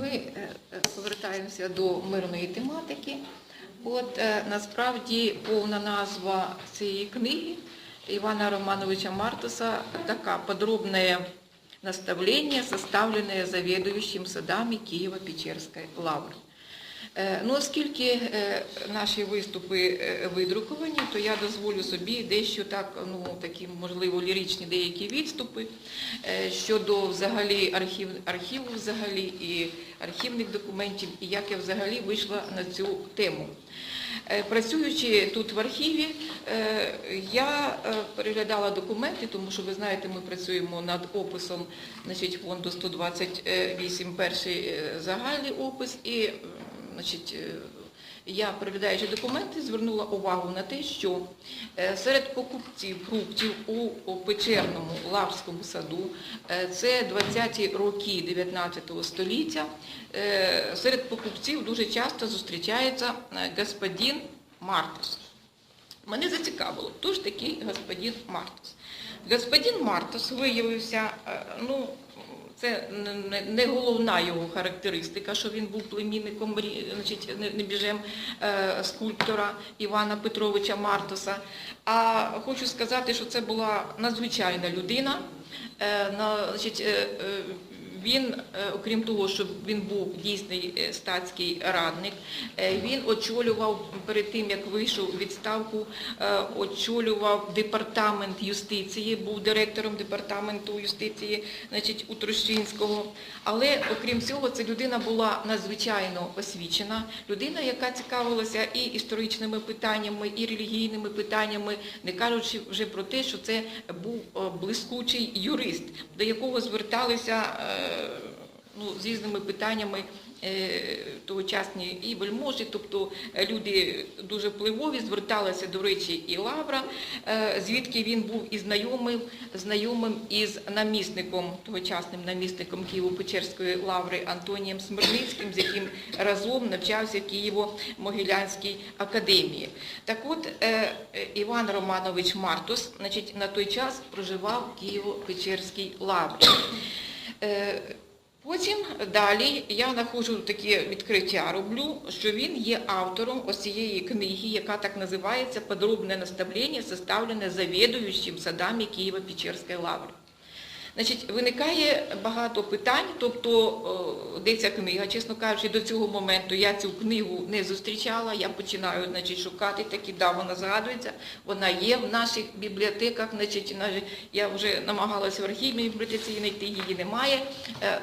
ми е, е, повертаємося до мирної тематики. От е, насправді повна назва цієї книги Івана Романовича Мартуса така подробне наставлення, составлене завідуючим садами Києва Печерської лаври. Е, Ну, оскільки е, наші виступи е, видруковані, то я дозволю собі дещо так, ну такі можливо ліричні деякі відступи щодо взагалі архів, архіву взагалі і архівних документів, і як я взагалі вийшла на цю тему. Працюючи тут в архіві, я переглядала документи, тому що ви знаєте, ми працюємо над описом значить, фонду 128, перший загальний опис, і значить, е, я, переглядаючи документи, звернула увагу на те, що е, серед покупців фруктів у печерному лавському саду, е, це 20-ті роки 19 століття, серед покупців дуже часто зустрічається господин Мартус. Мене зацікавило, хто ж такий господин Мартус. Господин Мартус виявився, ну, це не- головна його характеристика, що він був племінником значить, не- небіжем е, скульптора Івана Петровича Мартоса. А хочу сказати, що це була надзвичайна людина. Е, е, він, е, окрім того, що він був дійсний е, статський радник, е, він очолював перед тим, як вийшов у відставку, очолював департамент юстиції, був директором департаменту юстиції, значить, у Трощинського. Але окрім цього, ця людина була надзвичайно освічена, людина, яка цікавилася і історичними питаннями, і релігійними питаннями, не кажучи вже про те, що це був блискучий юрист, до якого зверталися ну, з різними питаннями е, тогочасні і вельможі, тобто е, люди дуже впливові, зверталися, до речі, і Лавра, е, звідки він був і знайомим, знайомим із намісником, тогочасним намісником Києво-Печерської лаври Антонієм Смирницьким, з яким разом навчався в Києво-Могилянській академії. Так от, Іван Романович Мартус значить, на той час проживав в Києво-Печерській лаврі. Е, Потім далі я знаходжу таке відкриття, роблю, що він є автором ось цієї книги, яка так називається «Подробне наставлення, составлене завідуючим садами Києво-Печерської лаври». Значить, виникає багато питань, тобто де ця книга, чесно кажучи, до цього моменту я цю книгу не зустрічала, я починаю значить, шукати такі, да, вона згадується, вона є в наших бібліотеках, значить, я вже намагалася в архівній бібліотеці знайти, її немає. Е, е,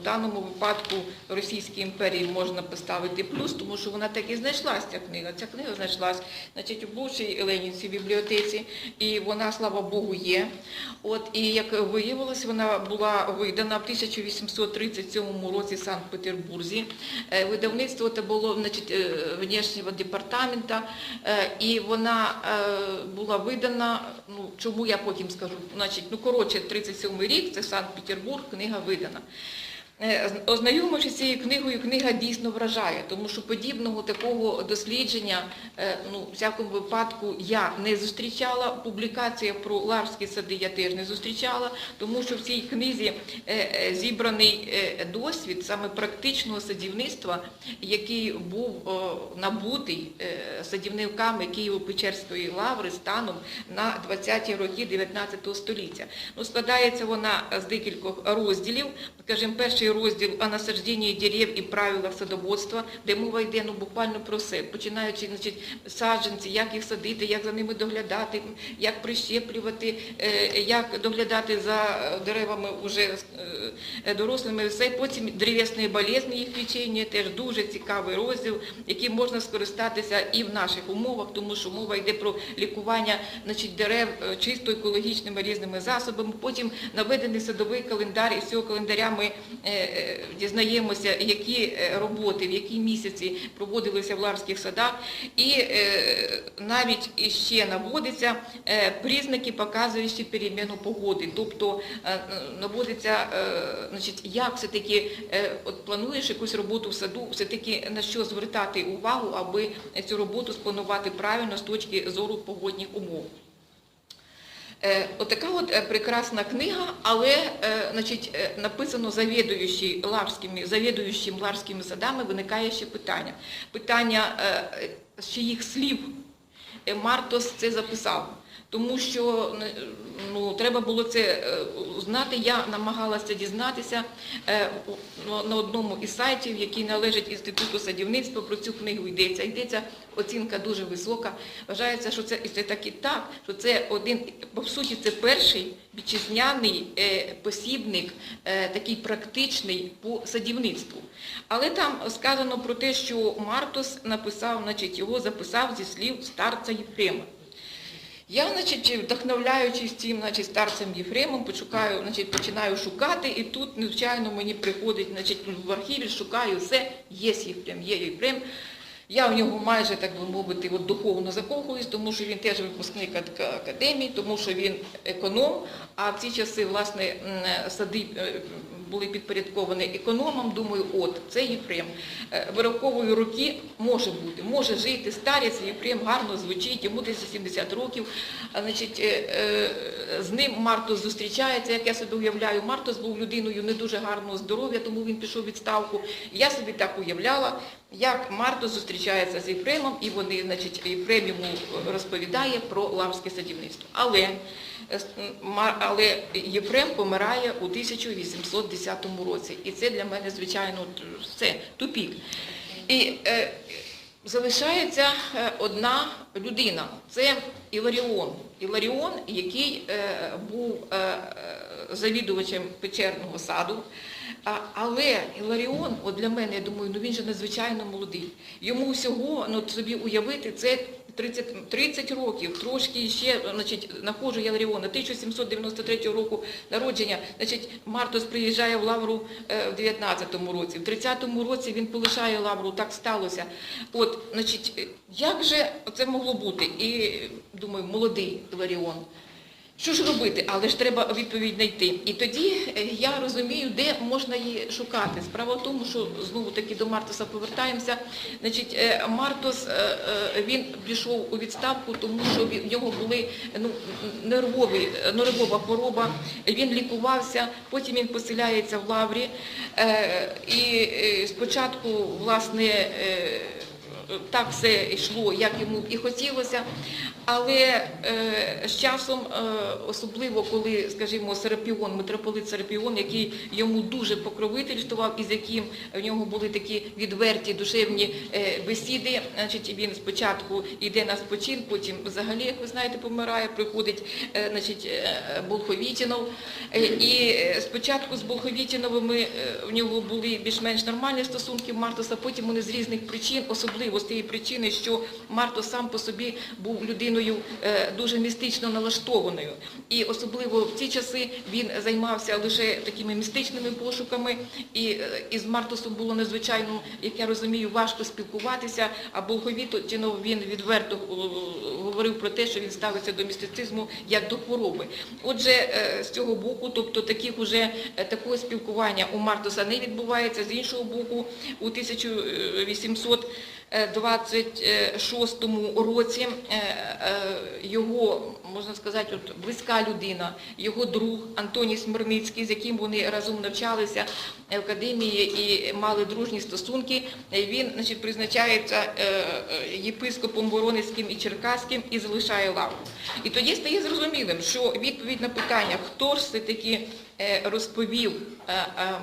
В даному випадку Російській імперії можна поставити плюс, тому що вона так і знайшлась, ця книга. Ця книга знайшлась значить, у бувшій Ленінській бібліотеці, і вона, слава Богу, є. От, і як виявилось, вона була видана в 1837 році в Санкт-Петербурзі. Е, Видавництво це було значить, департаменту внешнього департамента, е, і вона е, була видана, ну, чому я потім скажу, значить, ну, коротше, 37 рік, це Санкт-Петербург, книга видана. Е, з- Ознайомившись цією книгою, книга дійсно вражає, тому що подібного такого дослідження, е, ну, в всякому випадку, я не зустрічала. Публікація про ларські сади я теж не зустрічала, тому що в цій книзі е, зібраний досвід саме практичного садівництва, який був набутий садівниками Києво-Печерської лаври станом на 20-ті роки 19 століття. Ну, складається вона з декількох розділів. Скажімо, перший розділ о насадженні дерев і правилах садоводства, де мова йде ну, буквально про все, починаючи значить, саджанці, як їх садити, як за ними доглядати, як прищеплювати, е, як доглядати за деревами вже е, дорослими, все. Потім древесні болезні, їх лічення, теж дуже цікавий розділ, яким можна скористатися і в наших умовах, тому що мова йде про лікування значить, дерев е, чисто екологічними різними засобами. Потім наведений садовий календар, і з цього календаря ми е, е, дізнаємося, які е, роботи, в які місяці проводилися в ларських садах, і е, навіть іще наводиться е, признаки, показуючи переміну погоди. Тобто наводиться, значить, як все-таки от плануєш якусь роботу в саду, все-таки на що звертати увагу, аби цю роботу спланувати правильно з точки зору погодних умов. Е, Отака от е, прекрасна книга, але е, значить, написано завідуючий ларськими, завідуючим ларськими садами виникає ще питання. Питання, з чиїх слів Мартос це записав. Тому що ну, треба було це е, знати. Я намагалася дізнатися е, на одному із сайтів, який належить Інституту садівництва, про цю книгу йдеться. Йдеться оцінка дуже висока. Вважається, що це і це так і так, що це один, по суті, це перший вітчизняний е, посібник, такий практичний по садівництву. Але там сказано про те, що Мартос написав, значить, його записав зі слів старця Єфрема. Я, значить, вдохновляючись цим значить, старцем Єфремом, почукаю, значить, починаю шукати, і тут, звичайно, мені приходить значить, в архіві, шукаю все, є Єфрем, є Єфрем. Я в нього майже, так би мовити, от духовно закохуюсь, тому що він теж випускник академії, тому що він економ, а в ці часи, власне, сади е, були підпорядковані економам. Думаю, от, це Єфрем. Е, руки може бути, може жити старець, Єфрем гарно звучить, йому десь 70 років. Значить, е, е, з ним Мартос зустрічається, як я собі уявляю. Мартос був людиною не дуже гарного здоров'я, тому він пішов відставку. Я собі так уявляла, як Мартос зустрічається з Єфремом, і вони, значить, Єфрем йому розповідає про лаврське садівництво. Але, е, але Єфрем помирає у 1810 році. І це для мене, звичайно, все, тупік. І е, залишається е, одна людина. Це Іларіон. Іларіон, який е, був е, е, завідувачем печерного саду. Але Іларіон, от для мене, я думаю, ну він же надзвичайно молодий. Йому всього, ну собі уявити, це 30, 30 років, трошки ще, значить, знаходжу я Ларіона, 1793 року народження, значить, Мартос приїжджає в Лавру е, в 19-му році, в 30-му році він полишає Лавру, так сталося. От, значить, як же це могло бути? І, думаю, молодий Ларіон. Що ж робити? Але ж треба відповідь знайти. І тоді е, я розумію, де можна її шукати. Справа в тому, що знову таки до Мартоса повертаємося. Значить, е, Мартос е, він пішов у відставку, тому що в нього були ну, нервові, нервова хвороба. Він лікувався, потім він поселяється в Лаврі. І спочатку, власне, так все йшло, як йому і хотілося. Але е, з часом, е, особливо коли, скажімо, Серапіон, митрополит Серапіон, який йому дуже покровительствував і з яким в нього були такі відверті душевні е, бесіди, значить, він спочатку йде на спочин, потім взагалі, як ви знаєте, помирає, приходить значить, Болховітінов. І спочатку з Болховітіновими в нього були більш-менш нормальні стосунки в Мартоса, потім вони з різних причин, особливо з тієї причини, що Марто сам по собі був людиною е, дуже містично налаштованою. І особливо в ці часи він займався лише такими містичними пошуками, і, е, і з Мартосом було надзвичайно, як я розумію, важко спілкуватися, а Болховітінов він відверто е, говорив про те, що він ставиться до містицизму як до хвороби. Отже, з цього боку, тобто таких уже такого спілкування у Мартоса не відбувається. З іншого боку, у 1826 році е, е, його, можна сказати, от близька людина, його друг Антоній Смирницький, з яким вони разом навчалися в академії і мали дружні стосунки, е, він значить, призначається е, е, єпископом Воронезьким і Черкаським і залишає лавру. І тоді стає зрозумілим, що відповідь на питання, хто ж все-таки е, розповів е, е,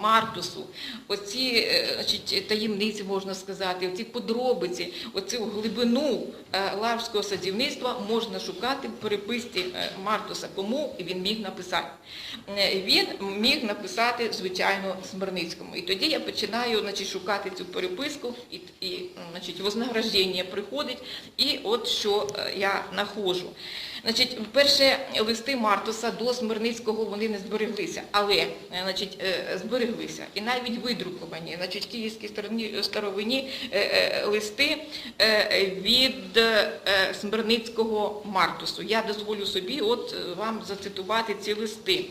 Мартусу, оці е, значить, таємниці, можна сказати, оці подробиці, оцю глибину е, лаврського садівництва можна шукати в переписці е, Мартуса. Кому він міг написати? Він міг написати, звичайно, Смирницькому. І тоді я починаю значить, шукати цю переписку, і, і значить, вознаграждення приходить, і от що я знаходжу. Значить, перше листи Мартуса до Смирницького вони не збереглися, але е, значить, е, збереглися. І навіть видруковані, значить, київській стороні, старовині е, листи від Смирницького Мартусу. Я дозволю собі от вам зацитувати ці листи.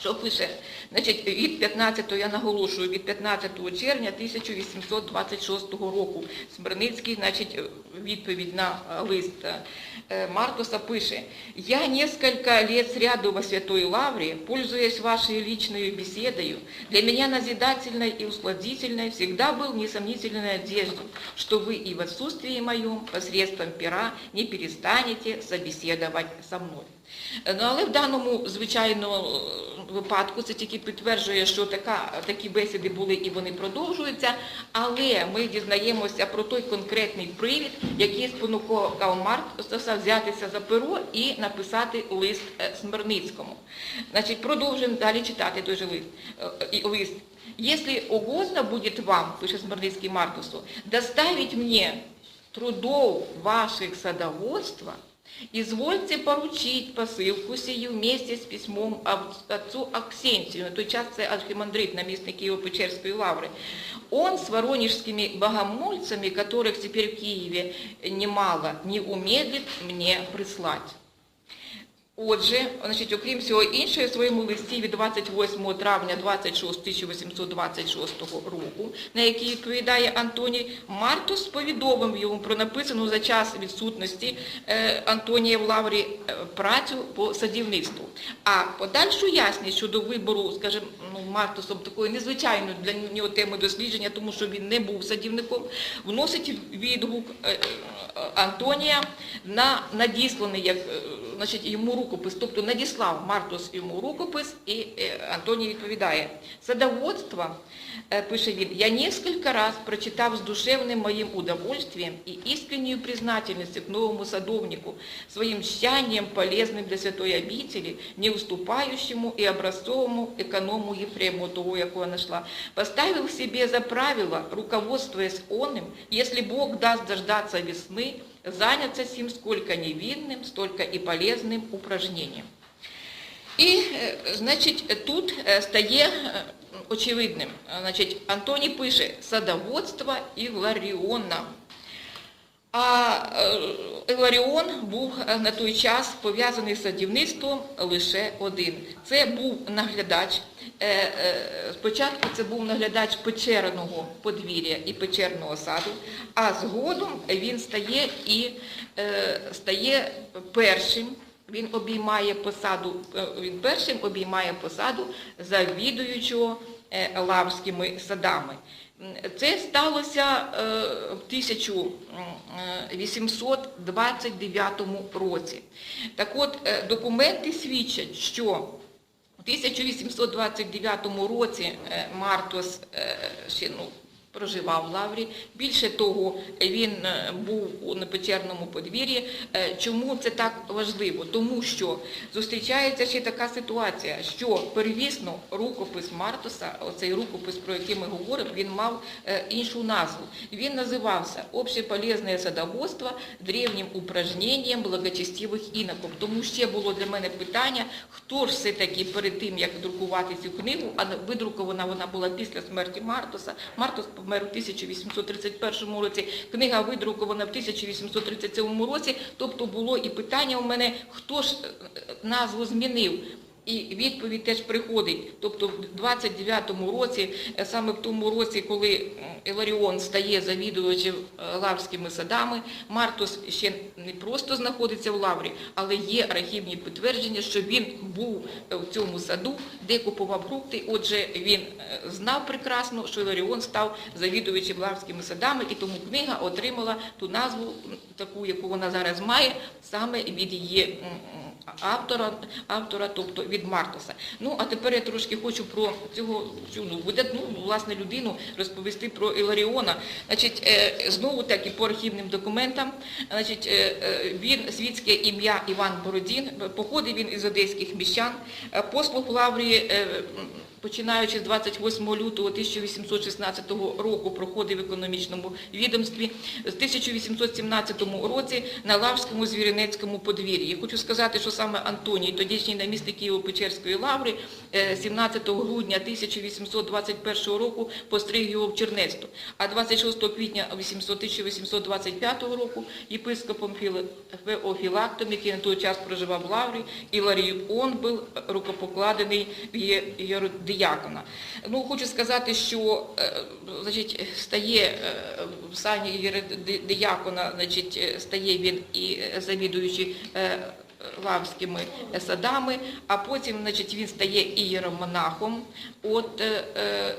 Що пише? Значить, від 15, я наголошую, від 15 червня 1826 року Смирницький, значить, відповідь на лист е, Мартуса пише, «Я несколько лет сряду во Святой Лавре, пользуясь вашей личной беседою, для меня назидательной и усладительной всегда был несомнительной надеждой, что вы и в отсутствии моем посредством пера не перестанете собеседовать со мной». Ну, але в даному, звичайно, випадку це тільки підтверджує, що така, такі бесіди були і вони продовжуються, але ми дізнаємося про той конкретний привід, який спонукав Мартуса взятися за перо і написати лист е, Смирницькому. Значить, продовжуємо далі читати той же лист. Е, лист. «Если угодно будет вам, пише Смирницький Мартусу, доставить мне трудов ваших садоводства, Извольте поручить посылку сию вместе с письмом об- отцу Аксентию, на той час це архимандрит, наместник Киево-Печерской лавры. Он с воронежскими богомольцами, которых теперь в Киеве немало, не умедлит мне прислать. Отже, значить, окрім всього іншого, в своєму листі від 28 травня 26, 1826 року, на який відповідає Антоній, Мартус повідомив йому про написану за час відсутності е, Антонія в Лаврі е, працю по садівництву. А подальшу ясність щодо вибору, скажімо, ну, Мартусом такої незвичайної для нього теми дослідження, тому що він не був садівником, вносить відгук е, Антонія на надісланий як, значить, йому рукопис, тобто надіслав Мартус йому рукопис, і е, Антоній відповідає. Садоводство, е, пише він, я несколько раз прочитав с душевным моим удовольствием и искреннюю признательностью к новому садовнику, своим тщанием, полезным для святой обители, не уступающему и образцовому эконому Ефрему, того, якого нашла, поставил себе за правило, руководствуясь оным, если Бог даст дождаться весны, заняться сим сколько невинным, столько и полезным упражнением. І, значит, значить, тут е, стає е, очевидним. Значить, Антоній пише «Садоводство Іларіона». А е, Іларіон був е, на той час пов'язаний з садівництвом лише один. Це був наглядач. е, е, Спочатку це був наглядач печерного подвір'я і печерного саду, а згодом він стає і стає першим він обіймає посаду, він першим обіймає посаду завідуючого лаврськими садами. Це сталося е, в 1829 році. Так от, е, документи свідчать, що в 1829 році е, Мартос е, ще ну, проживав в Лаврі. Більше того, він е, був у Непечерному подвір'ї. Е, Чому це так важливо? Тому що зустрічається ще така ситуація, що первісно рукопис Мартоса, оцей рукопис, про який ми говоримо, він мав е, іншу назву. Він називався «Общеполезне садоводство древнім упражненням благочестивих іноків». Тому ще було для мене питання, хто ж все-таки перед тим, як друкувати цю книгу, а видрукована вона була після смерті Мартоса. Мартос помер у 1831 році, книга видрукована в 1837 році, тобто було і питання у мене, хто ж е, назву змінив. І відповідь теж приходить. Тобто в 29-му році, е, саме в тому році, коли м, Іларіон стає завідувачем е, лаврськими садами, Мартус ще не просто знаходиться в лаврі, але є архівні підтвердження, що він був е, в цьому саду, де купував фрукти. Отже, він знав прекрасно, що Іларіон став завідувачем лаврськими садами, і тому книга отримала ту назву, таку, яку вона зараз має, саме від її автора, автора, тобто від Мартоса. Ну, а тепер я трошки хочу про цього цю ну, видатну, власне, людину розповісти про Іларіона. Значить, е, знову таки по архівним документам, значить, е, е, він світське ім'я Іван Бородін, походив він із одеських міщан, послуг в Лаврії е, починаючи з 28 лютого 1816 року проходив в економічному відомстві, з 1817 році на Лаврському звіринецькому подвір'ї. Хочу сказати, що саме Антоній, тодішній намісник Києво-Печерської лаври, е, 17 грудня 1821 року постриг його в Чернецтво, а 26 квітня 1825 року єпископом Феофілактом, який на той час проживав в лаврі, Іларіон був рукопокладений в єродіякона. Ну, хочу сказати, що е, значить, стає е, в сані єродіякона, значить, е, стає він і завідуючий е, лавськими садами, а потім значить, він стає і єромонахом. От, е, е,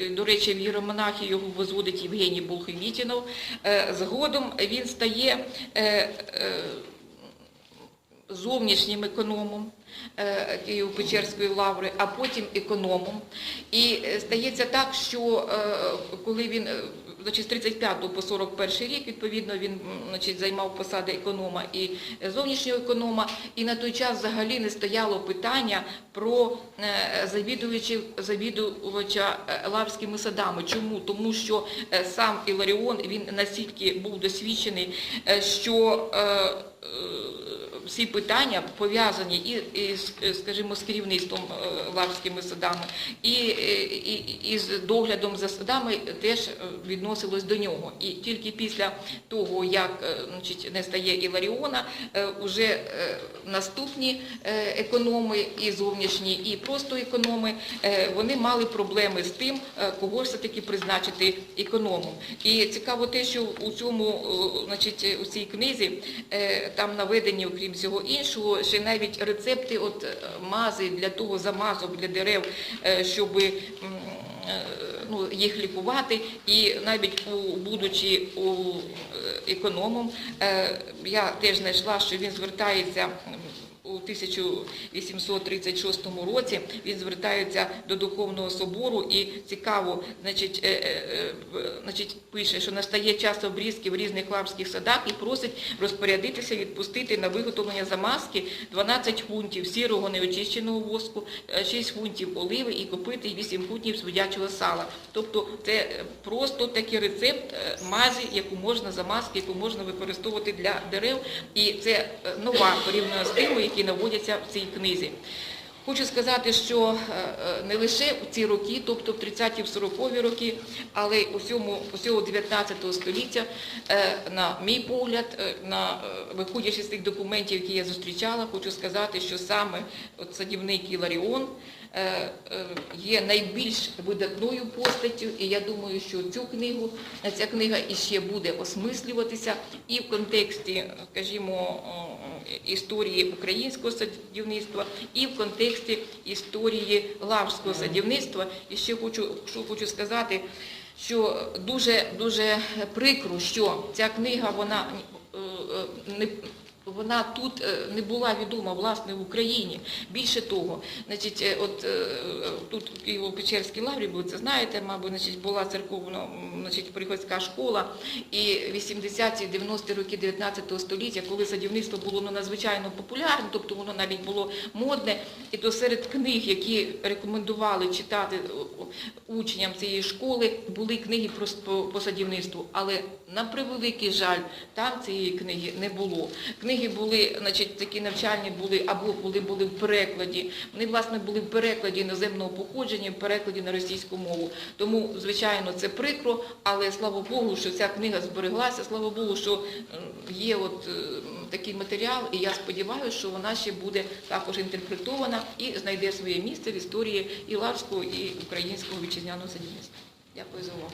е, до речі, в єромонахи його возводить Євгеній Болховітінов. Згодом він стає зовнішнім економом Києво-Печерської лаври, а потім економом. І стається так, що коли він значить, з 35 по 41 рік, відповідно, він значить, займав посади економа і зовнішнього економа, і на той час взагалі не стояло питання про е, завідувачів, завідувача е, лавськими садами. Чому? Тому що е, сам Іларіон, він настільки був досвідчений, що всі питання пов'язані і, і скажімо, з керівництвом е, лавськими садами, і, е, і, і з доглядом за садами теж е, відносилось до нього. І тільки після того, як значить, не стає Іларіона, е, уже е, наступні економи і зовнішні, і просто економи, вони мали проблеми з тим, кого ж все-таки призначити економом. І цікаво те, що у цьому, значить, у цій книзі там наведені, окрім всього іншого, ще навіть рецепти от е, мази для того замазок для дерев, е, щоб е, ну, їх лікувати. І навіть у, будучи у, економом, я теж знайшла, що він звертається 1836 році він звертається до Духовного собору і цікаво, значить, е, е, е, пише, що настає час обрізки в різних лавських садах і просить розпорядитися відпустити на виготовлення замазки 12 фунтів сірого неочищеного воску, е, 6 фунтів оливи і копити 8 фунтів свинячого сала. Тобто це просто такий рецепт мазі, яку можна замазки, яку можна використовувати для дерев. І це нова порівняно з тими, які наводяться в цій книзі. Хочу сказати, що е, е, не лише в ці роки, тобто в 30-ті, в 40-ві роки, але й усьому, усього 19 століття, е, на мій погляд, виходячи з тих документів, які я зустрічала, хочу сказати, що саме от садівник Іларіон є найбільш видатною постаттю, і я думаю, що цю книгу, ця книга іще буде осмислюватися і в контексті, скажімо, е, історії українського садівництва, і в контексті історії лавського садівництва. І ще хочу, що хочу сказати, що дуже дуже прикро, що ця книга вона е, е, не вона тут е, не була відома власне в Україні. Більше того, значить, е, от е, тут в Києво-Печерській лаврі, ви це знаєте, мабуть, значить, була церковна значить, приходська школа, і 80-ті, 90-ті роки 19 століття, коли садівництво було ну, надзвичайно популярне, тобто воно навіть було модне, і то серед книг, які рекомендували читати учням цієї школи, були книги по, садівництву, але на превеликий жаль, там цієї книги не було. Книги були, значить, такі навчальні були, або були, були в перекладі. Вони, власне, були в перекладі іноземного походження, в перекладі на російську мову. Тому, звичайно, це прикро, але слава Богу, що ця книга збереглася, слава Богу, що є от е, такий матеріал, і я сподіваюся, що вона ще буде також інтерпретована і знайде своє місце в історії і лавського, і українського вітчизняного садівництва. Дякую за увагу.